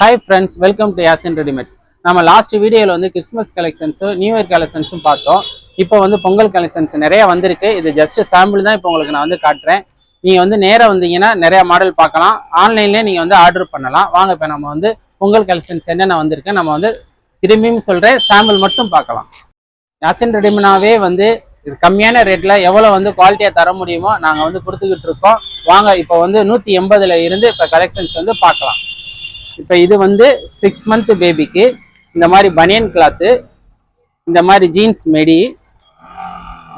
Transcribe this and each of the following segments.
Hi friends welcome to Yasin readymades நம்ம last வீடியோவில் வந்து கிறிஸ்மஸ் கலெக்ஷன்ஸும் நியூ இயர் கலெக்ஷன்ஸும் பார்த்தோம். இப்போ வந்து பொங்கல் கலெக்ஷன்ஸ் நிறைய வந்திருக்கு. இது ஜஸ்ட் சாம்பிள் தான் இப்போ உங்களுக்கு நான் வந்து காட்டுறேன். நீங்கள் வந்து நேராக வந்தீங்கன்னா நிறைய மாடல் பார்க்கலாம். ஆன்லைன்லேயே நீங்கள் வந்து ஆர்டர் பண்ணலாம். வாங்க இப்போ நம்ம வந்து பொங்கல் கலெக்ஷன்ஸ் என்னென்ன வந்திருக்கு நம்ம வந்து திரும்பியும் சொல்கிறேன் சாம்பிள் மட்டும் பார்க்கலாம். யாசின் ரெடிமனாவே வந்து இது கம்மியான ரேட்டில் எவ்வளோ வந்து குவாலிட்டியாக தர முடியுமோ நாங்கள் வந்து கொடுத்துக்கிட்டு இருக்கோம். வாங்க இப்போ வந்து நூற்றி எண்பதுல இருந்து இப்போ கலெக்ஷன்ஸ் வந்து பார்க்கலாம். இப்போ இது வந்து சிக்ஸ் மந்த் பேபிக்கு இந்த மாதிரி பனியன் கிளாத்து இந்த மாதிரி ஜீன்ஸ் மெடி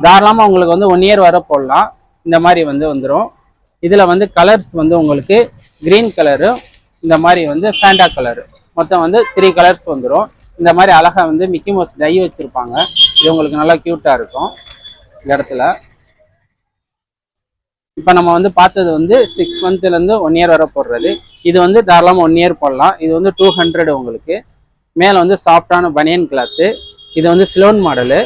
தாராளமாக உங்களுக்கு வந்து ஒன் இயர் வர போடலாம். இந்த மாதிரி வந்து வந்துடும் இதில் வந்து கலர்ஸ் வந்து உங்களுக்கு க்ரீன் கலரு இந்த மாதிரி வந்து ஃபேண்டா கலரு மொத்தம் வந்து த்ரீ கலர்ஸ் வந்துடும் இந்த மாதிரி அழகாக வந்து மிக்கி மவுஸ் டை வச்சுருப்பாங்க. இது உங்களுக்கு நல்லா க்யூட்டாக இருக்கும். இந்த இடத்துல. இப்போ நம்ம வந்து பார்த்தது வந்து சிக்ஸ் மந்த்லேருந்து ஒன் இயர் வரை போடுறது. இது வந்து தாராளமாக ஒன் இயர் போடலாம். இது வந்து டூ ஹண்ட்ரட் உங்களுக்கு. மேலே வந்து சாஃப்டான பனியன் கிளாத்து இது வந்து ஸ்லோன் மாடலு.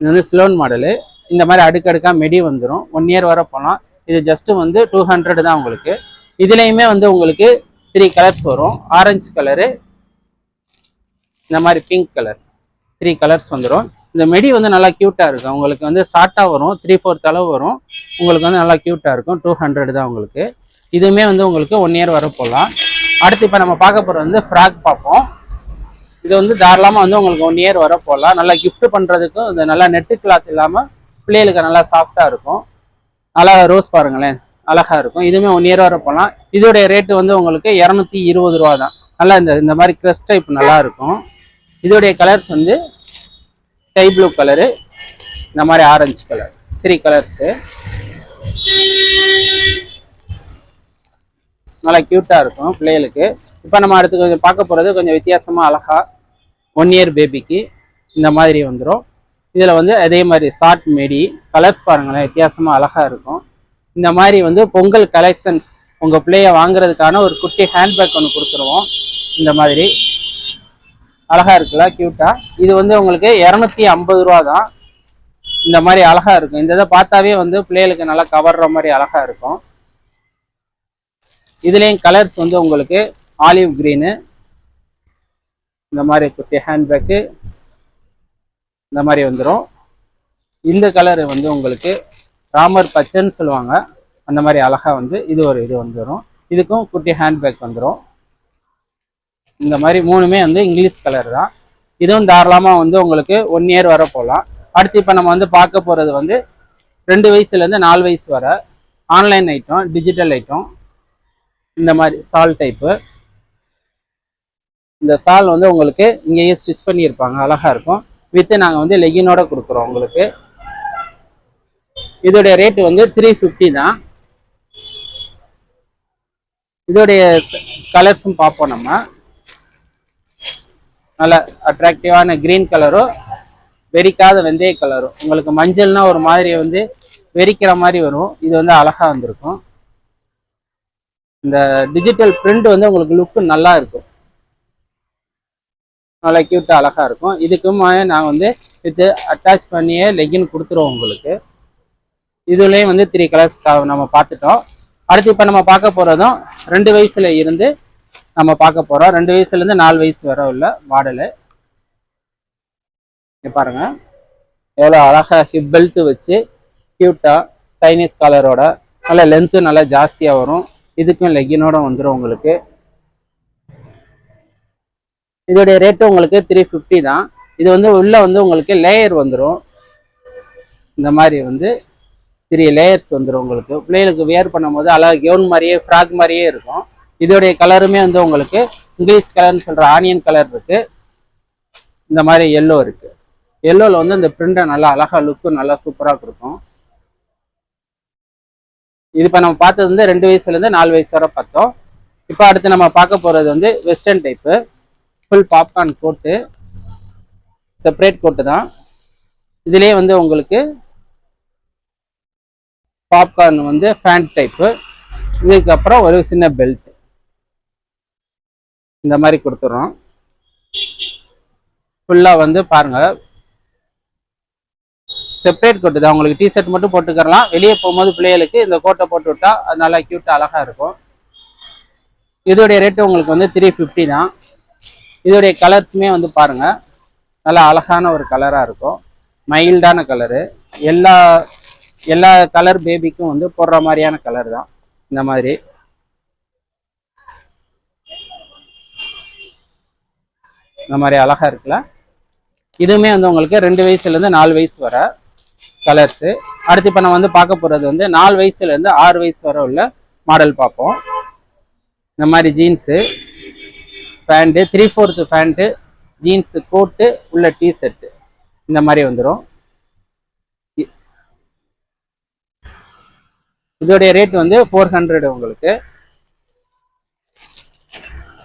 இது வந்து ஸ்லோன் மாடலு. இந்த மாதிரி அடுக்கடுக்காக மெடி வந்துடும் ஒன் இயர் வரை போகலாம் இது ஜஸ்ட்டு வந்து டூ ஹண்ட்ரட் தான் உங்களுக்கு. இதுலேயுமே வந்து உங்களுக்கு த்ரீ கலர்ஸ் வரும். ஆரஞ்சு கலரு இந்த மாதிரி பிங்க் கலர் த்ரீ கலர்ஸ் வந்துடும் இந்த மெடி வந்து நல்லா க்யூட்டாக இருக்கும். உங்களுக்கு வந்து ஷார்ட்டாக வரும். த்ரீ ஃபோர்த் அளவு வரும். உங்களுக்கு வந்து நல்லா க்யூட்டாக இருக்கும். டூ ஹண்ட்ரட் தான் உங்களுக்கு. இதுவுமே வந்து உங்களுக்கு ஒன் இயர் வர போகலாம் அடுத்து இப்போ நம்ம பார்க்க போகிறது வந்து ஃப்ராக் பார்ப்போம். இது வந்து தாராளமாக வந்து உங்களுக்கு ஒன் இயர் வர போகலாம் நல்லா கிஃப்ட் பண்ணுறதுக்கும் இந்த நல்லா நெட்டு கிளாத் இல்லாமல் பிள்ளைகளுக்கு நல்லா சாஃப்டாக இருக்கும். நல்லா ரோஸ் பாருங்களேன். அழகாக இருக்கும். இதுவுமே ஒன் இயர் வர போகலாம் இதோடைய ரேட்டு வந்து உங்களுக்கு இரநூத்தி இருபது ரூபா தான் நல்லா இந்த இந்த மாதிரி க்ரெஸ் டைப் நல்லா இருக்கும். இதோடைய கலர்ஸ் வந்து ஸ்கை ப்ளூ கலரு இந்த மாதிரி ஆரஞ்சு கலர் த்ரீ கலர்ஸு நல்லா க்யூட்டாக இருக்கும் பிள்ளைகளுக்கு. இப்போ நம்ம அடுத்து கொஞ்சம் பார்க்க போகிறது கொஞ்சம் வித்தியாசமாக அழகா ஒன் இயர் பேபிக்கு இந்த மாதிரி வந்துடும் இதில் வந்து அதே மாதிரி ஷார்ட் மெடி கலர்ஸ் பாருங்களேன் வித்தியாசமாக அழகாக இருக்கும். இந்த மாதிரி வந்து பொங்கல் கலெக்ஷன்ஸ் உங்கள் பிள்ளைய வாங்குறதுக்கான ஒரு குட்டி ஹேண்ட்பேக் ஒன்று கொடுத்துருவோம். இந்த மாதிரி. அழகா இருக்குல்ல க்யூட்டா இது வந்து உங்களுக்கு இரநூத்தி ஐம்பது ரூபா தான் இந்த மாதிரி அழகா இருக்கும். இந்த இதை பார்த்தாவே வந்து பிள்ளைகளுக்கு நல்லா கவர்ற மாதிரி அழகா இருக்கும். இதுலேயும் கலர்ஸ் வந்து உங்களுக்கு ஆலிவ் க்ரீனு இந்த மாதிரி குட்டி ஹேண்ட்பேக்கு இந்த மாதிரி வந்துடும் இந்த கலர் வந்து உங்களுக்கு ராமர் பச்சைன்னு சொல்லுவாங்க. அந்த மாதிரி அழகா வந்து இது ஒரு இது வந்துடும் இதுக்கும் குட்டி ஹேண்ட்பேக் வந்துடும் இந்த மாதிரி மூணுமே வந்து இங்கிலீஷ் கலர் தான். இதுவும் தாராளமாக வந்து உங்களுக்கு ஒன் இயர் வர போகலாம் அடுத்து இப்போ நம்ம வந்து பார்க்க போகிறது வந்து ரெண்டு வயசுலேருந்து நாலு வயசு வர ஆன்லைன் ஐட்டம் டிஜிட்டல் ஐட்டம் இந்த மாதிரி சால் டைப்பு இந்த சால் வந்து உங்களுக்கு இங்கேயே ஸ்டிச் பண்ணியிருப்பாங்க. அழகாக இருக்கும். வித்து நாங்கள் வந்து லெகினோட கொடுக்குறோம் உங்களுக்கு. இதோடைய ரேட்டு வந்து த்ரீ ஃபிஃப்டி தான். இதோடைய கலர்ஸும் பார்ப்போம் நம்ம. நல்ல அட்ராக்டிவான க்ரீன் கலரும் வெறிக்காத வெந்தய கலரும் உங்களுக்கு மஞ்சள்னா ஒரு மாதிரி வந்து வெறிக்கிற மாதிரி வரும். இது வந்து அழகா வந்திருக்கும். இந்த டிஜிட்டல் பிரிண்ட் வந்து உங்களுக்கு லுக்கு நல்லா இருக்கும். நல்லா க்யூட்டாக அழகாக இருக்கும். இதுக்குமே நான் வந்து இது அட்டாச் பண்ணியே லெகின் கொடுத்துருவோம் உங்களுக்கு. இதுலேயும் வந்து த்ரீ கலர்ஸ் நம்ம பார்த்துட்டோம். அடுத்து இப்போ நம்ம பார்க்க போகிறதும் ரெண்டு வயசுல இருந்து நம்ம பார்க்க போகிறோம் ரெண்டு வயசுலேருந்து நாலு வயசு வர உள்ள மாடலு. பாருங்க. எவ்வளோ அழகாக ஹிப் பெல்ட் வச்சு க்யூட்டாக சைனீஸ் காலரோட நல்ல லென்த்து நல்லா ஜாஸ்தியாக வரும். இதுக்கும் லெகினோட வந்துடும் உங்களுக்கு. இதோடைய ரேட்டு உங்களுக்கு த்ரீ ஃபிஃப்டி தான். இது வந்து உள்ளே வந்து உங்களுக்கு லேயர் வந்துடும் இந்த மாதிரி வந்து த்ரீ லேயர்ஸ் வந்துடும் உங்களுக்கு. பிள்ளைகளுக்கு வியர் பண்ணும்போது அழகாக கெவுன் மாதிரியே ஃப்ராக் மாதிரியே இருக்கும். இதோடைய கலருமே வந்து உங்களுக்கு இங்கிலீஷ் கலர்னு சொல்கிற ஆனியன் கலர் இருக்குது இந்த மாதிரி எல்லோ இருக்குது எல்லோவில் வந்து இந்த பிரிண்டை நல்லா அழகா லுக்கு நல்லா சூப்பராக கொடுக்கும். இது இப்போ நம்ம பார்த்தது வந்து ரெண்டு வயசுலேருந்து நாலு வயசு வரை பார்த்தோம். இப்போ அடுத்து நம்ம பார்க்க போகிறது வந்து western type full popcorn coat separate coat தான். இதுலேயே வந்து உங்களுக்கு பாப்கார்ன் வந்து ஃபேண்ட் டைப்பு இதுக்கப்புறம் ஒரு சின்ன பெல்ட் இந்த மாதிரி கொடுத்துட்றோம் ஃபுல்லாக வந்து பாருங்க. செப்பரேட் கோட்டு தான். உங்களுக்கு டிஷர்ட் மட்டும் போட்டுக்கிறலாம். வெளியே போகும்போது பிள்ளைகளுக்கு இந்த கோட்டை போட்டு விட்டா அது நல்லா க்யூட்டாக அழகாக இருக்கும். இதோடைய ரேட்டு உங்களுக்கு வந்து த்ரீ ஃபிஃப்டி தான். இதோடைய கலர்ஸுமே வந்து பாருங்க. நல்லா அழகான ஒரு கலராக இருக்கும். மைல்டான கலரு எல்லா எல்லா கலர் பேபிக்கும் வந்து போடுற மாதிரியான கலர் தான். இந்த மாதிரி. இந்த மாதிரி அழகா இருக்குல்ல? இதுவுமே வந்து உங்களுக்கு ரெண்டு வயசுலேருந்து நாலு வயசு வர கலர்ஸு அடுத்து இப்போ நம்ம வந்து பார்க்க போகிறது வந்து நாலு வயசுலேருந்து ஆறு வயசு வர உள்ள மாடல் பார்ப்போம். இந்த மாதிரி jeans pant three fourth pant jeans coat உள்ள டிஷர்ட்டு இந்த மாதிரி வந்துடும் இதோடைய ரேட் வந்து ஃபோர் ஹண்ட்ரட் உங்களுக்கு.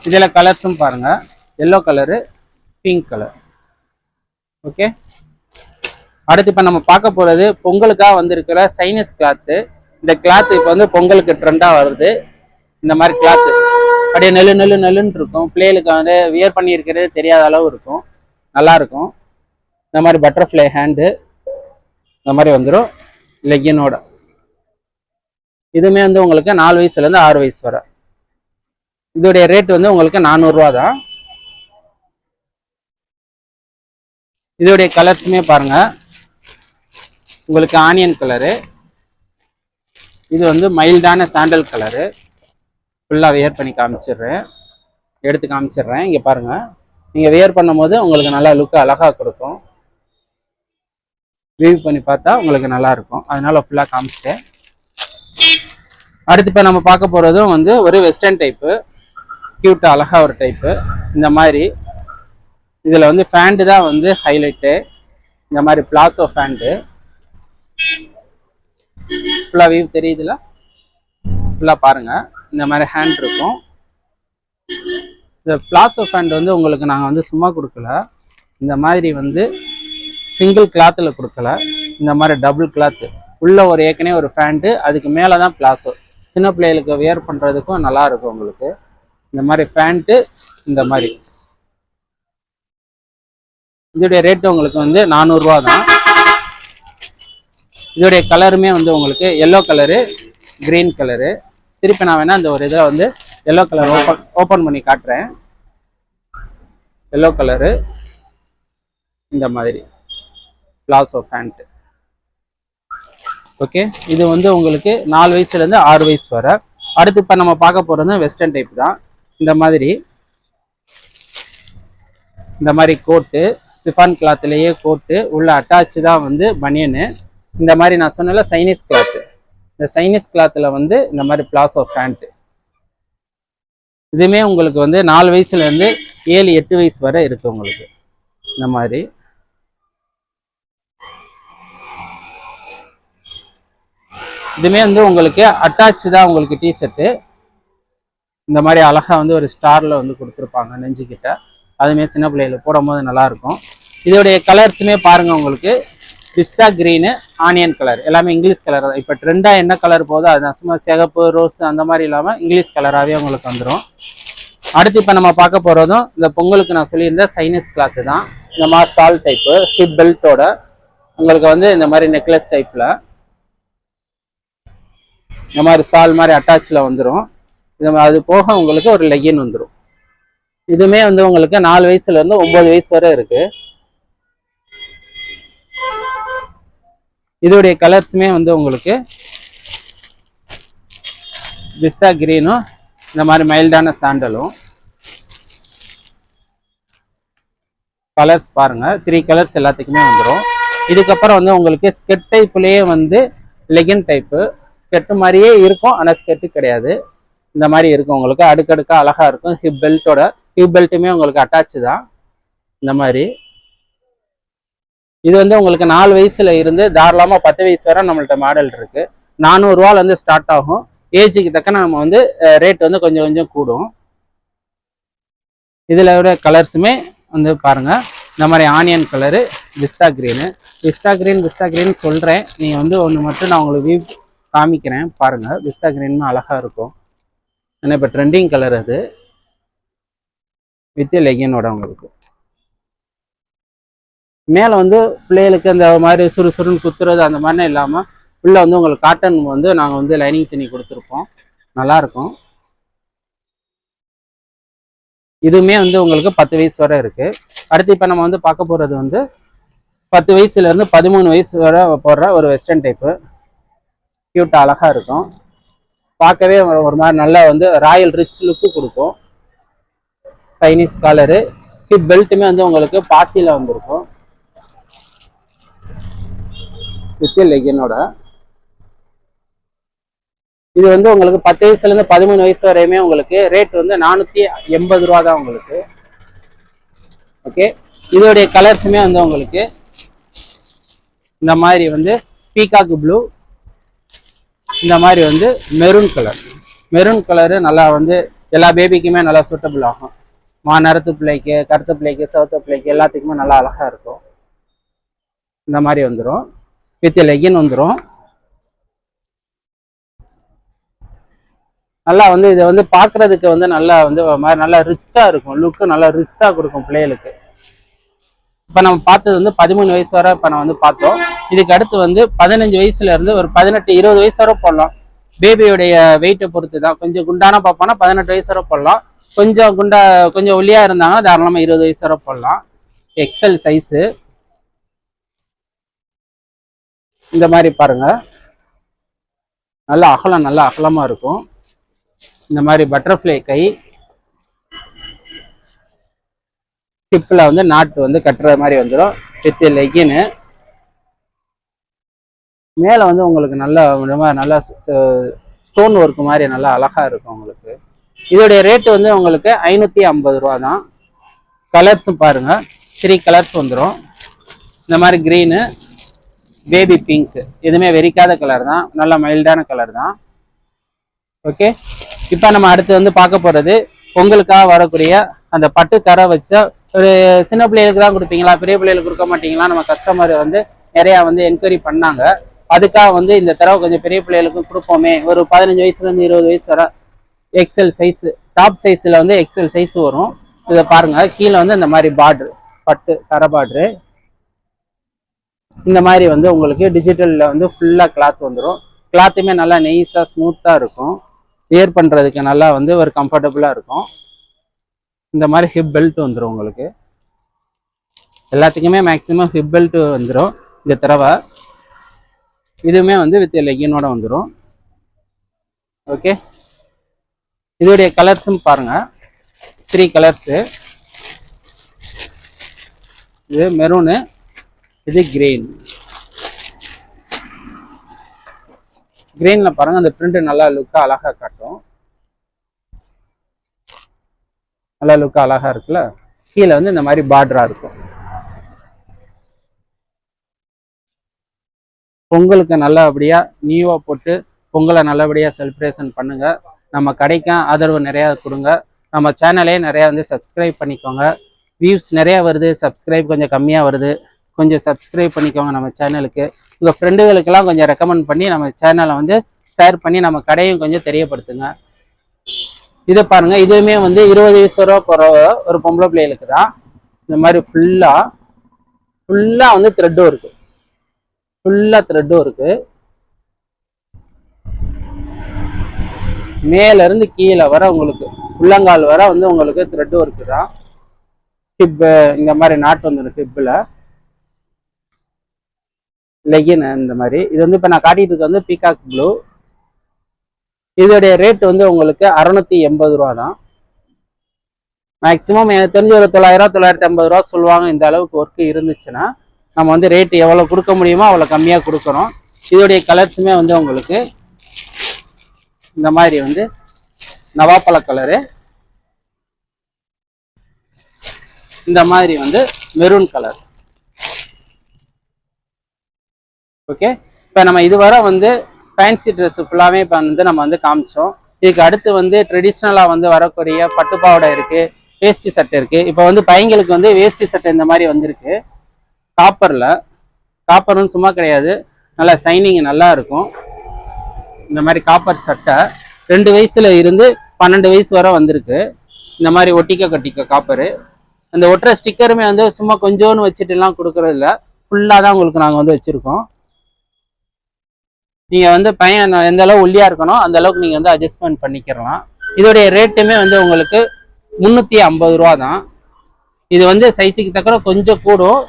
இதில் கலர்ஸும் பாருங்கள் yellow colour pink colour okay அடுத்து இப்போ நம்ம பார்க்க போகிறது பொங்கலுக்காக வந்திருக்கிற சைனஸ் கிளாத்து இந்த கிளாத்து இப்போ வந்து பொங்கலுக்கு ட்ரெண்டாக வருது. இந்த மாதிரி கிளாத்து அப்படியே நெல்லு நெல்லு நெல்லுன்னு இருக்கும். பிள்ளைகளுக்கு வந்து வியர் பண்ணியிருக்கிறது தெரியாத அளவு இருக்கும். நல்லாயிருக்கும் இந்த மாதிரி பட்டர்ஃப்ளை ஹேண்டு இந்த மாதிரி வந்துடும் லெக்கினோட இதுவுமே வந்து உங்களுக்கு நாலு வயசுலேருந்து ஆறு வயசு வரை. இதோடைய ரேட் வந்து உங்களுக்கு நானூறுரூவா தான் இதோடைய கலர்ஸுமே பாருங்க. உங்களுக்கு ஆனியன் கலரு. இது வந்து மைல்டான சாண்டல் கலரு. ஃபுல்லாக வியர் பண்ணி காமிச்சிடுறேன். எடுத்து காமிச்சிடுறேன். இங்கே பாருங்கள் நீங்கள் வியர் பண்ணும்போது உங்களுக்கு நல்லா லுக்கு அழகாக கொடுக்கும். வியூ பண்ணி பார்த்தா உங்களுக்கு நல்லாயிருக்கும் அதனால் ஃபுல்லாக காமிச்சிட்டேன். அடுத்து இப்போ நம்ம பார்க்க போகிறதும் வந்து ஒரு வெஸ்டர்ன் டைப்பு க்யூட் அழகா ஒரு டைப்பு இந்த மாதிரி. இதில் வந்து ஃபேண்டு தான் வந்து ஹைலைட்டு இந்த மாதிரி பிளாசோ ஃபேண்டு ஃபுல்லாக வியூ தெரியுதுல? ஃபுல்லாக பாருங்கள் இந்த மாதிரி ஹேண்ட் இருக்கும். இந்த பிளாசோ ஃபேண்ட் வந்து உங்களுக்கு நாங்கள் வந்து சும்மா கொடுக்கல. இந்த மாதிரி வந்து சிங்கிள் கிளாத்தில் கொடுக்கல. இந்த மாதிரி டபுள் கிளாத்து உள்ளே ஒரு ஏற்கனவே ஒரு ஃபேண்ட்டு அதுக்கு மேலே தான் பிளாசோ சின்ன பிள்ளைகளுக்கு வியர் பண்ணுறதுக்கும் நல்லா இருக்கும் உங்களுக்கு. இந்த மாதிரி ஃபேண்ட்டு இந்த மாதிரி. இதோடைய ரேட்டு உங்களுக்கு வந்து நானூறுரூவா தான். இதோடைய கலருமே வந்து உங்களுக்கு எல்லோ கலரு கிரீன் கலரு திருப்பி நான் வேணால் அந்த ஒரு இதை வந்து எல்லோ கலர் ஓப்பன் ஓப்பன் பண்ணி காட்டுறேன். எல்லோ கலரு இந்த மாதிரி. பிளாசோ பேண்ட்டு ஓகே இது வந்து உங்களுக்கு நாலு வயசுலேருந்து ஆறு வயசு வரை. அடுத்து இப்போ நம்ம பார்க்க போகிறது வெஸ்டர்ன் டைப் தான். இந்த மாதிரி. இந்த மாதிரி கோட்டு சிஃபான் கிளாத்லேயே கோட்டு உள்ள அட்டாச் தான் வந்து பனியனு இந்த மாதிரி நான் சொன்னல சைனீஸ் கிளாத்து இந்த சைனீஸ் கிளாத்தில் வந்து இந்த மாதிரி பிளாசோ பேண்ட்டு இதுவுமே உங்களுக்கு வந்து நாலு வயசுலேருந்து ஏழு எட்டு வயசு வரை இருக்குது உங்களுக்கு. இந்த மாதிரி. இதுவுமே வந்து உங்களுக்கு அட்டாச் தான் உங்களுக்கு டிஷர்ட்டு இந்த மாதிரி அழகா வந்து ஒரு ஸ்டாரில் வந்து கொடுத்துருப்பாங்க நெஞ்சுக்கிட்ட. அதுமாரி சின்ன பிள்ளைகளுக்கு போடும்போது நல்லாயிருக்கும் இதோடைய கலர்ஸுமே பாருங்க உங்களுக்கு. பிஸ்தா க்ரீனு ஆனியன் கலர் எல்லாமே இங்கிலீஷ் கலர் தான். இப்போ ட்ரெண்டாக என்ன கலர் போதோ அதுதான் சும்மா சிகப்பு ரோஸ் அந்த மாதிரி இல்லாமல் இங்கிலீஷ் கலராகவே உங்களுக்கு வந்துடும் அடுத்து இப்போ நம்ம பார்க்க போகிறதும் இந்த பொங்கலுக்கு நான் சொல்லியிருந்த சைனீஸ் கிளாத்து தான். இந்த மாதிரி சால் டைப்பு ஹிப் பெல்ட்டோட உங்களுக்கு வந்து இந்த மாதிரி நெக்லஸ் டைப்பில் இந்த மாதிரி சால் மாதிரி அட்டாச்சில் வந்துடும் இது அது போக உங்களுக்கு ஒரு லெகின் வந்துடும் இதுவுமே வந்து உங்களுக்கு நாலு வயசுலேருந்து ஒம்பது வயசு வரை இருக்குது இதோடைய கலர்ஸுமே வந்து உங்களுக்கு பிஸ்தா கிரீனும் இந்த மாதிரி மைல்டான சாண்டலும். கலர்ஸ் பாருங்க த்ரீ கலர்ஸ் எல்லாத்துக்குமே வந்துடும் இதுக்கப்புறம் வந்து உங்களுக்கு ஸ்கெட் டைப்லேயே வந்து லெகின் டைப்பு. ஸ்கெட்டு மாதிரியே இருக்கும் ஆனால் ஸ்கெட்டு கிடையாது. இந்த மாதிரி இருக்கும் உங்களுக்கு. அடுக்கடுக்காக அழகாக இருக்கும். ஹிப் பெல்ட்டோட ஹிப் பெல்ட்டுமே உங்களுக்கு அட்டாச்சு தான். இந்த மாதிரி. இது வந்து உங்களுக்கு நாலு வயசுல இருந்து தாராளமாக பத்து வயசு வரை நம்மள்ட்ட மாடல் இருக்கு. நானூறுரூவால இருந்து ஸ்டார்ட் ஆகும். ஏஜுக்கு தக்க நம்ம வந்து ரேட் வந்து கொஞ்சம் கொஞ்சம் கூடும். இதில் விட கலர்ஸுமே வந்து பாருங்க. இந்த மாதிரி ஆனியன் கலரு விஸ்டா க்ரீனு விஸ்டா க்ரீன் விஸ்டா க்ரீன் சொல்கிறேன் நீங்கள் வந்து ஒன்று மட்டும் நான் உங்களுக்கு வியூ காமிக்கிறேன். பாருங்கள் விஸ்டா க்ரீனுமே அழகாக இருக்கும். ஏன்னா இப்போ ட்ரெண்டிங் கலர் அது. வித் லெகினோட உங்களுக்கு. மேலே வந்து பிள்ளைகளுக்கு அந்த மாதிரி சுறுசுறுன்னு குத்துறது அந்த மாதிரிலாம் இல்லாமல் உள்ளே வந்து உங்களுக்கு காட்டன் வந்து நாங்கள் வந்து லைனிங் துணி கொடுத்துருப்போம் நல்லாயிருக்கும் இதுவுமே வந்து உங்களுக்கு பத்து வயசு வரை இருக்குது அடுத்து இப்போ நம்ம வந்து பார்க்க போகிறது வந்து பத்து வயசுலேருந்து பதிமூணு வயசு வரை போடுற ஒரு வெஸ்டர்ன் டைப்பு க்யூட்டாக அழகாக இருக்கும். பார்க்கவே ஒரு ஒரு மாதிரி நல்லா வந்து ராயல் ரிச் லுக்கு கொடுக்கும். சைனீஸ் காலரு ஹிப் பெல்ட்டுமே வந்து உங்களுக்கு பாசியில் வந்திருக்கும். வித் லெகினோட இது வந்து உங்களுக்கு பத்து வயசுலேருந்து பதிமூணு வயசு வரையுமே உங்களுக்கு ரேட் வந்து நானூற்றி எண்பது ரூபா தான் உங்களுக்கு. ஓகே இதோடைய கலர்ஸுமே வந்து உங்களுக்கு இந்த மாதிரி வந்து பீகாக் ப்ளூ இந்த மாதிரி வந்து மெரூன் கலர் மெரூன் கலரு நல்லா வந்து எல்லா பேபிக்குமே நல்லா சூட்டபிள் ஆகும். மா நிறத்து பிள்ளைக்கு கருத்து பிள்ளைக்கு சவுத்து பிள்ளைக்கு எல்லாத்துக்குமே நல்லா அழகா இருக்கும். இந்த மாதிரி வந்துடும் வித் லெகின் வந்துடும் நல்லா வந்து இதை வந்து பார்க்கறதுக்கு வந்து நல்லா வந்து மாதிரி நல்லா ரிச்சாக இருக்கும். லுக்கு நல்லா ரிச்சாக கொடுக்கும் பிள்ளைகளுக்கு. இப்போ நம்ம பார்த்தது வந்து பதிமூணு வயசு வரை இப்போ நம்ம வந்து பார்த்தோம். இதுக்கு அடுத்து வந்து பதினஞ்சு வயசுலேருந்து ஒரு பதினெட்டு இருபது வயசு வரை போடலாம். பேபியோடைய வெயிட்டை பொறுத்து தான். கொஞ்சம் குண்டான பார்ப்போம்னா பதினெட்டு வயசு வரை போடலாம். கொஞ்சம் குண்டா கொஞ்சம் ஒல்லியாக இருந்தாங்கன்னா தாராளமாக இருபது வயசு வரை போடலாம். எக்ஸல் சைஸு இந்த மாதிரி பாருங்க. நல்லா அகலம் நல்லா அகலமா இருக்கும். இந்த மாதிரி பட்டர்ஃப்ளை கை. டிப்பில் வந்து நாட்டு வந்து கட்டுற மாதிரி வந்துடும் வித் லெக்கின்னு மேலே வந்து உங்களுக்கு நல்ல மாதிரி நல்லா ஸ்டோன் ஒர்க் மாதிரி நல்லா அழகாக இருக்கும் உங்களுக்கு. இதோடைய ரேட்டு வந்து உங்களுக்கு ஐநூற்றி ஐம்பது ரூபா தான். கலர்ஸும் பாருங்கள் த்ரீ கலர்ஸ் வந்துடும் இந்த மாதிரி க்ரீனு பேபி பிங்க் எதுவுமே வெறிக்காத கலர் தான். நல்ல மைல்டான கலர் தான். ஓகே இப்போ நம்ம அடுத்து வந்து பார்க்க போகிறது பொங்கலுக்காக வரக்கூடிய அந்த பட்டு கரை வச்ச ஒரு சின்ன பிள்ளைகளுக்கு தான் கொடுப்பீங்களா? பெரிய பிள்ளைகளுக்கு கொடுக்க மாட்டீங்களா? நம்ம கஸ்டமர் வந்து நிறையா வந்து என்கொயரி பண்ணாங்க. அதுக்காக வந்து இந்த தடவை கொஞ்சம் பெரிய பிள்ளைகளுக்கும் கொடுப்போமே. ஒரு பதினஞ்சு வயசுலேருந்து இருபது வயசு வர எக்ஸல் சைஸு டாப் சைஸில் வந்து எக்ஸல் சைஸ் வரும். இதை பாருங்கள் கீழே வந்து இந்த மாதிரி பார்ட்ரு பட்டு கரை பார்ட்ரு இந்த மாதிரி வந்து உங்களுக்கு டிஜிட்டலில் வந்து ஃபுல்லாக கிளாத் வந்துடும் கிளாத்துமே நல்லா நெய்ஸாக ஸ்மூத்தாக இருக்கும். வியர் பண்ணுறதுக்கு நல்லா வந்து ஒரு கம்ஃபர்டபுளாக இருக்கும். இந்த மாதிரி ஹிப் பெல்ட் வந்துடும் உங்களுக்கு. எல்லாத்துக்குமே மேக்ஸிமம் ஹிப் பெல்ட் வந்துடும் இந்த தடவை. இதுவுமே வந்து வித் லெகினோட வந்துடும் ஓகே இதோடைய கலர்ஸும் பாருங்கள் த்ரீ கலர்ஸு இது மெரூனு இது கிரீன் கிரீன்ல பாருங்க அந்த பிரிண்ட் நல்லா லுக்கா அழகா காட்டும். நல்லா லுக்கா அழகா இருக்குல்ல? கீழே வந்து இந்த மாதிரி பார்டரா இருக்கும். பொங்கலுக்கு நல்லபடியா நியூவா போட்டு பொங்கலை நல்லபடியா செலிப்ரேஷன் பண்ணுங்க. நம்ம கடைக்கும் ஆதரவு நிறையா கொடுங்க. நம்ம சேனலே நிறையா வந்து சப்ஸ்கிரைப் பண்ணிக்கோங்க. வியூஸ் நிறையா வருது சப்ஸ்கிரைப் கொஞ்சம் கம்மியாக வருது. கொஞ்சம் சப்ஸ்கிரைப் பண்ணிக்கோங்க நம்ம சேனலுக்கு உங்கள் ஃப்ரெண்டுகளுக்கெல்லாம் கொஞ்சம் ரெக்கமெண்ட் பண்ணி நம்ம சேனலை வந்து ஷேர் பண்ணி நம்ம கடையும் கொஞ்சம் தெரியப்படுத்துங்க. இதை பாருங்கள் இதுவுமே வந்து இருபது வயசு ரூபா போகிற ஒரு பொம்பளை பிள்ளைகளுக்கு தான். இந்த மாதிரி ஃபுல்லாக ஃபுல்லாக வந்து த்ரெட்டும் இருக்கு. ஃபுல்லாக த்ரெட்டும் இருக்கு. மேலேருந்து கீழே வர உங்களுக்கு உள்ளங்கால் வர வந்து உங்களுக்கு த்ரெட்டும் இருக்குதான். தான் இந்த மாதிரி நாட்டு வந்துடும் ஹிப்பில் லெகின் இந்த மாதிரி. இது வந்து இப்போ நான் காட்டிட்டு இருக்க வந்து பீகாக் ப்ளூ இதோடைய ரேட் வந்து உங்களுக்கு அறநூற்றி எண்பது ரூபா தான். மேக்ஸிமம் எனக்கு தெரிஞ்ச ஒரு தொள்ளாயிரம் தொள்ளாயிரத்தி ஐம்பது ரூபா சொல்லுவாங்க இந்த அளவுக்கு ஒர்க்கு இருந்துச்சுன்னா நம்ம வந்து ரேட்டு எவ்வளோ கொடுக்க முடியுமோ அவ்வளோ கம்மியாக கொடுக்குறோம். இதோடைய கலர்ஸுமே வந்து உங்களுக்கு இந்த மாதிரி வந்து நவாப்பழ கலரு இந்த மாதிரி வந்து மெரூன் கலர் ஓகே இப்போ நம்ம இதுவரை வந்து ஃபேன்சி ட்ரெஸ் ஃபுல்லாகவே இப்போ வந்து நம்ம வந்து காமிச்சோம். இதுக்கு அடுத்து வந்து ட்ரெடிஷ்னலாக வந்து வரக்கூடிய பட்டுப்பாவடை இருக்குது வேஷ்டி சட்டை இருக்குது இப்போ வந்து பையங்களுக்கு வந்து வேஷ்டி சட்டை இந்த மாதிரி வந்திருக்கு. காப்பரில் காப்பரும் சும்மா கிடையாது. நல்லா சைனிங் நல்லா இருக்கும். இந்த மாதிரி காப்பர் சட்டை. ரெண்டு வயசுல இருந்து பன்னெண்டு வயசு வரை வந்திருக்கு. இந்த மாதிரி ஒட்டிக்க கட்டிக்க காப்பரு அந்த ஒட்டுற ஸ்டிக்கருமே வந்து சும்மா கொஞ்சோன்னு வச்சுட்டுலாம் கொடுக்குறதில்ல. ஃபுல்லாக தான் உங்களுக்கு நாங்கள் வந்து வச்சுருக்கோம். நீங்கள் வந்து பையன் எந்த அளவு ஒல்லியாக இருக்கணும் அந்த அளவுக்கு நீங்கள் வந்து அட்ஜஸ்ட்மெண்ட் பண்ணிக்கிறலாம் இதோடைய ரேட்டுமே வந்து உங்களுக்கு முந்நூற்றி ஐம்பது ரூபா தான் இது வந்து சைஸுக்கு தக்கன கொஞ்சம் கூடும்.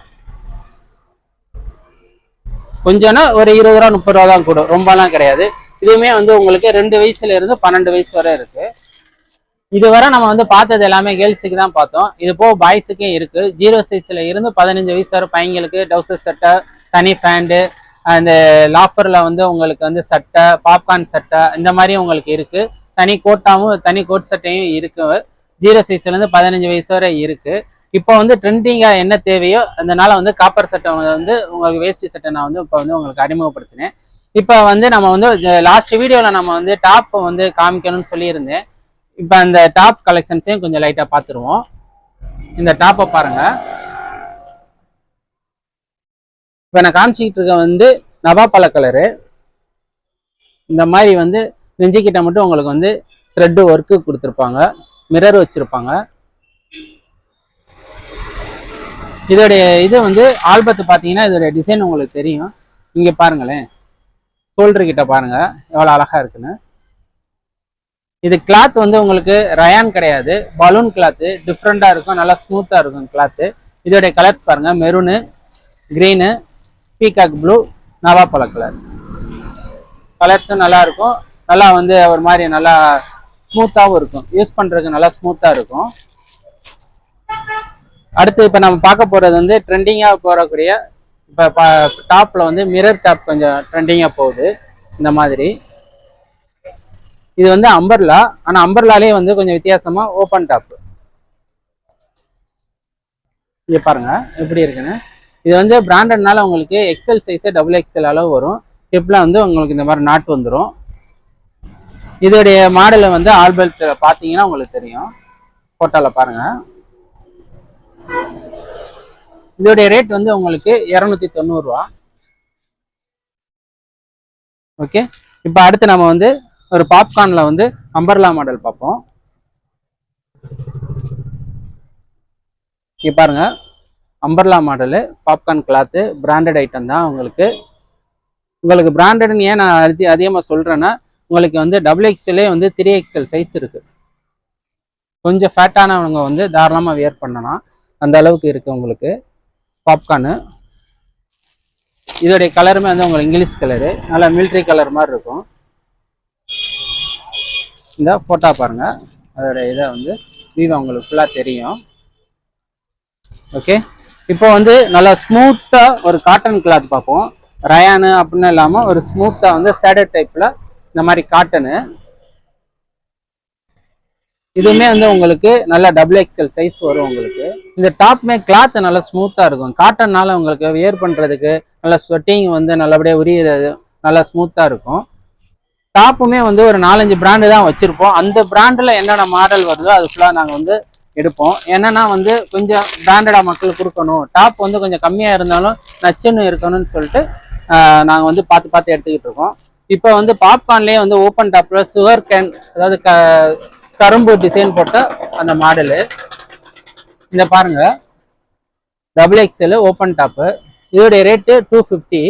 கொஞ்சம்னா ஒரு இருபது ரூபா முப்பது ரூபா தான் கூடும். ரொம்பலாம் கிடையாது. இதுவுமே வந்து உங்களுக்கு ரெண்டு வயசுல இருந்து பன்னெண்டு வயசு வரை இருக்கு. இதுவரை நம்ம வந்து பார்த்தது எல்லாமே கேர்ள்ஸுக்கு தான் பார்த்தோம். இது போக பாய்ஸுக்கும் இருக்கு. ஜீரோ சைஸ்ல இருந்து பதினஞ்சு வயசு வரை பையங்களுக்கு டவுசர் சட்டை தனி ஃபேண்டு அந்த லாஃபரில் வந்து உங்களுக்கு வந்து சட்டை பாப்கார்ன் சட்டை இந்த மாதிரி உங்களுக்கு இருக்குது தனி கோட்டாவும் தனி கோட் சட்டையும் இருக்குது ஜீரோ சைஸ்லேருந்து பதினஞ்சு வயசு வரை இருக்குது இப்போ வந்து ட்ரெண்டிங்காக என்ன தேவையோ அதனால் வந்து காப்பர் சட்டை வந்து உங்களுக்கு வேஷ்டி சட்டை நான் வந்து இப்போ வந்து உங்களுக்கு அறிமுகப்படுத்தினேன். இப்போ வந்து நம்ம வந்து லாஸ்ட் வீடியோவில் நம்ம வந்து டாப் வந்து காமிக்கணும்னு சொல்லியிருந்தேன். இப்போ அந்த டாப் கலெக்ஷன்ஸையும் கொஞ்சம் லைட்டாக பார்த்துருவோம். இந்த டாப்பை பாருங்கள் இப்போ நான் காமிச்சிக்கிட்டு இருக்க வந்து நவாப்பழ கலரு. இந்த மாதிரி வந்து நெஞ்சிக்கிட்ட மட்டும் உங்களுக்கு வந்து த்ரெட்டு ஒர்க்கு கொடுத்துருப்பாங்க. மிரர் வச்சுருப்பாங்க. இதோடைய இது வந்து ஆல்பத்து பார்த்தீங்கன்னா இதோடைய டிசைன் உங்களுக்கு தெரியும். இங்கே பாருங்களேன். ஷோல்டர்கிட்ட பாருங்கள் எவ்வளோ அழகாக இருக்குன்னு. இது கிளாத் வந்து உங்களுக்கு ரயான் கிடையாது. பலூன் கிளாத்து டிஃப்ரெண்ட்டாக இருக்கும். நல்லா ஸ்மூத்தாக இருக்கும் கிளாத்து இதோடைய கலர்ஸ் பாருங்கள் மெரூனு க்ரீனு பீகாக் ப்ளூ நவாப்பழ கலர் கலர்ஸும் நல்லா இருக்கும். நல்லா வந்து ஒரு மாதிரி நல்லா ஸ்மூத்தாகவும் இருக்கும். யூஸ் பண்ணுறதுக்கு நல்லா ஸ்மூத்தாக இருக்கும். அடுத்து இப்போ நம்ம பார்க்க போகிறது வந்து ட்ரெண்டிங்காக போகக்கூடிய இப்போ டாப்பில் வந்து மிரர் டாப் கொஞ்சம் ட்ரெண்டிங்காக போகுது. இந்த மாதிரி. இது வந்து அம்பர்லா ஆனால் அம்பர்லாலே வந்து கொஞ்சம் வித்தியாசமாக ஓப்பன் டாப் இங்கே பாருங்க. எப்படி இருக்குன்னு? இது வந்து பிராண்டட்னால உங்களுக்கு எக்ஸல் சைஸு டபுள் எக்ஸல் அளவு வரும். ஹிப்பில் வந்து உங்களுக்கு இந்த மாதிரி நாட்டு வந்துடும் இதோடைய மாடலை வந்து ஆல்பத்தில் பார்த்தீங்கன்னா உங்களுக்கு தெரியும். ஃபோட்டோவில் பாருங்கள் இதோடைய ரேட் வந்து உங்களுக்கு இரநூத்தி தொண்ணூறுரூவா ஓகே இப்போ அடுத்து நம்ம வந்து ஒரு பாப்கார்னில் வந்து அம்பர்லா மாடல் பார்ப்போம். இங்கே பாருங்கள் umbrella model popcorn cloth branded item தான் உங்களுக்கு. உங்களுக்கு பிராண்டட்னு ஏன் நான் அதி அதிகமாக சொல்கிறேன்னா உங்களுக்கு வந்து டபுள் எக்ஸ்எல்லே வந்து த்ரீ எக்ஸ்எல் சைஸ் இருக்குது கொஞ்சம் ஃபேட்டானவங்க வந்து தாராளமாக வியர் பண்ணலாம். அந்த அளவுக்கு இருக்குது உங்களுக்கு. பாப்கார்னு. இதோடைய கலருமே வந்து உங்களுக்கு இங்கிலீஷ் கலரு நல்லா மிலிட்ரி கலர் மாதிரி இருக்கும். இந்த ஃபோட்டோ பாருங்கள் அதோடைய இதை வந்து வீவா உங்களுக்கு ஃபுல்லாக தெரியும். ஓகே இப்போ வந்து நல்லா ஸ்மூத்தாக ஒரு காட்டன் கிளாத் பார்ப்போம். ரயானு அப்படின்னு இல்லாமல் ஒரு ஸ்மூத்தாக வந்து சேடட் டைப்பில் இந்த மாதிரி காட்டனு இதுவுமே வந்து உங்களுக்கு நல்ல டபுள் எக்ஸ்எல் சைஸ் வரும் உங்களுக்கு. இந்த டாப்மே கிளாத் நல்லா ஸ்மூத்தா இருக்கும். காட்டன்னால உங்களுக்கு வியர் பண்றதுக்கு நல்லா ஸ்வெட்டிங் வந்து நல்லபடியாக உரியது நல்லா ஸ்மூத்தா இருக்கும். டாப்புமே வந்து ஒரு நாலஞ்சு பிராண்டு தான் வச்சிருப்போம். அந்த பிராண்டில் என்னென்ன மாடல் வருதோ அது ஃபுல்லாக நாங்கள் வந்து எடுப்போம். என்னன்னா வந்து கொஞ்சம் பிராண்டடாக மக்களுக்கு கொடுக்கணும். டாப் வந்து கொஞ்சம் கம்மியாக இருந்தாலும் நச்சுன்னு இருக்கணும்னு சொல்லிட்டு நாங்கள் வந்து பார்த்து பார்த்து எடுத்துக்கிட்டு இருக்கோம். இப்போ வந்து பாப்கார்ன்லேயே வந்து ஓப்பன் டாப்பில் சுகர் கேன் அதாவது க கரும்பு டிசைன் போட்ட அந்த மாடலு இந்த பாருங்க. Double X L open top இதோடைய ரேட்டு டூ ஃபிஃப்டி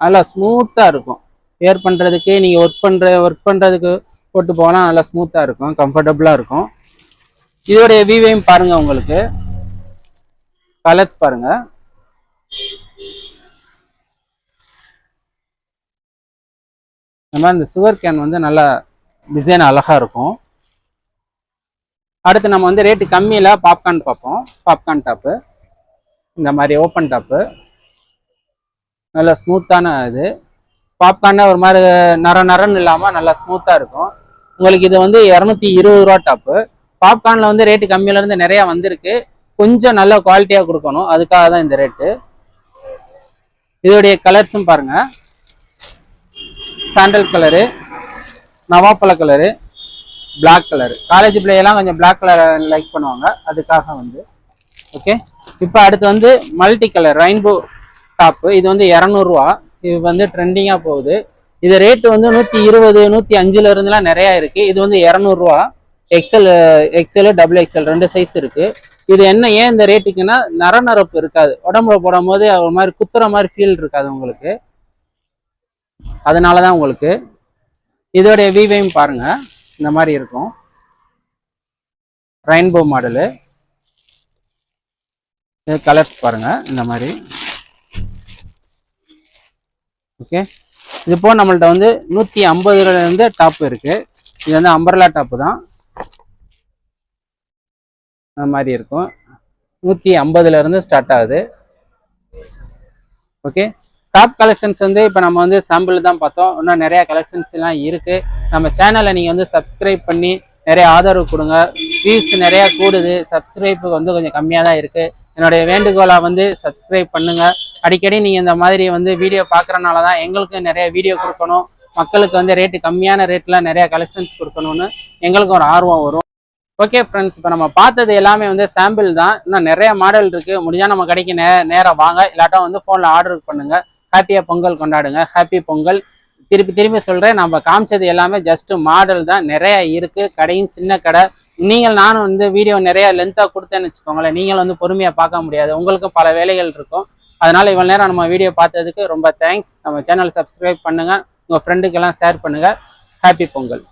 நல்லா ஸ்மூத்தாக இருக்கும். வேர் பண்ணுறதுக்கு நீங்கள் ஒர்க் பண்ணுற ஒர்க் பண்ணுறதுக்கு போட்டு போனால் நல்லா ஸ்மூத்தாக இருக்கும். கம்ஃபர்டபுளாக இருக்கும். இதோடைய விவேயும் பாருங்க உங்களுக்கு. கலர்ஸ் பாருங்க. இந்த மாதிரி இந்த சுகர் கேன் வந்து நல்லா டிசைன் அழகா இருக்கும். அடுத்து நம்ம வந்து ரேட்டு கம்மியில் பாப்கார்ன் பார்ப்போம். பாப்கார்ன் டாப்பு இந்த மாதிரி ஓப்பன் டாப்பு நல்லா ஸ்மூத்தான இது. பாப்கார்னே ஒரு மாதிரி நர நரன்னு இல்லாமல் நல்லா ஸ்மூத்தாக இருக்கும். உங்களுக்கு இது வந்து இரநூத்தி இருபது ரூபா டாப்பு பாப்கார்னில் வந்து ரேட்டு கம்மியில இருந்து நிறையா வந்திருக்கு. கொஞ்சம் நல்ல குவாலிட்டியாக கொடுக்கணும். அதுக்காக தான் இந்த ரேட்டு இதோடைய கலர்ஸும் பாருங்கள் சாண்டல் கலரு நவாப்பழ கலரு பிளாக் கலர் காலேஜ் பிள்ளையெல்லாம் கொஞ்சம் பிளாக் கலர் லைக் பண்ணுவாங்க. அதுக்காக வந்து ஓகே இப்போ அடுத்து வந்து மல்டி கலர் ரெயின்போ டாப்பு இது வந்து இரநூறுவா. இது வந்து ட்ரெண்டிங்காக போகுது. இது ரேட்டு வந்து நூற்றி இருபது நூற்றி அஞ்சுல இருந்துலாம் நிறையா இருக்குது இது வந்து இரநூறுவா. எக்ஸல் எக்ஸல் டபுள் எக்ஸல் ரெண்டு சைஸ் இருக்குது இது என்ன ஏன் இந்த ரேட்டுக்குன்னா நரநரப்பு இருக்காது. உடம்புல போடும் போது ஒரு மாதிரி குத்துற மாதிரி ஃபீல் இருக்காது உங்களுக்கு. அதனால தான் உங்களுக்கு. இதோடைய விவையும் பாருங்க. இந்த மாதிரி இருக்கும். ரெயின்போ மாடலு இது கலர்ஸ் பாருங்கள் இந்த மாதிரி. ஓகே இது போக நம்மள்ட்ட வந்து நூற்றி ஐம்பதுலேருந்து டாப் இருக்குது இது வந்து அம்பர்லா டாப்பு தான். அந்த மாதிரி இருக்கும். நூற்றி ஐம்பதுலேருந்து ஸ்டார்ட் ஆகுது. ஓகே டாப் கலெக்ஷன்ஸ் வந்து இப்போ நம்ம வந்து சாம்பிள் தான் பார்த்தோம். இன்னும் நிறையா கலெக்ஷன்ஸ் எல்லாம் இருக்குது நம்ம சேனலை நீங்கள் வந்து சப்ஸ்கிரைப் பண்ணி நிறைய ஆதரவு கொடுங்க. வியூஸ் நிறையா கூடுது. சப்ஸ்கிரைப்பு வந்து கொஞ்சம் கம்மியாக தான் இருக்குது என்னுடைய வேண்டுகோளை வந்து சப்ஸ்கிரைப் பண்ணுங்கள் அடிக்கடி நீங்கள் இந்த மாதிரி வந்து வீடியோ பார்க்குறனால தான் எங்களுக்கு நிறைய வீடியோ கொடுக்கணும். மக்களுக்கு வந்து ரேட்டு கம்மியான ரேட்டில் நிறையா கலெக்ஷன்ஸ் கொடுக்கணும்னு எங்களுக்கு ஒரு ஆர்வம் வரும். ஓகே ஃப்ரெண்ட்ஸ் இப்போ நம்ம பார்த்தது எல்லாமே வந்து சாம்பிள் தான். இன்னும் நிறைய மாடல் இருக்குது முடிஞ்சால் நம்ம கடைக்கு நே நேராக வாங்க. இல்லாட்டா வந்து ஃபோனில் ஆர்டர் பண்ணுங்கள் ஹாப்பியாக பொங்கல் கொண்டாடுங்க. ஹாப்பி பொங்கல். திருப்பி திருப்பி சொல்கிறேன் நம்ம காமிச்சது எல்லாமே ஜஸ்ட்டு மாடல் தான். நிறைய இருக்குது கடையும் சின்ன கடை. நீங்கள் நானும் வந்து வீடியோ நிறையா லென்த்தாக கொடுத்தேன்னு வச்சுக்கோங்களேன். நீங்கள் வந்து பொறுமையாக பார்க்க முடியாது. உங்களுக்கும் பல வேலைகள் இருக்கும். அதனால் இவ்வளோ நேரம் நம்ம வீடியோ பார்த்ததுக்கு ரொம்ப தேங்க்ஸ் நம்ம சேனல் சப்ஸ்கிரைப் பண்ணுங்கள் உங்கள் ஃப்ரெண்டுக்கெல்லாம் ஷேர் பண்ணுங்கள் ஹாப்பி பொங்கல்.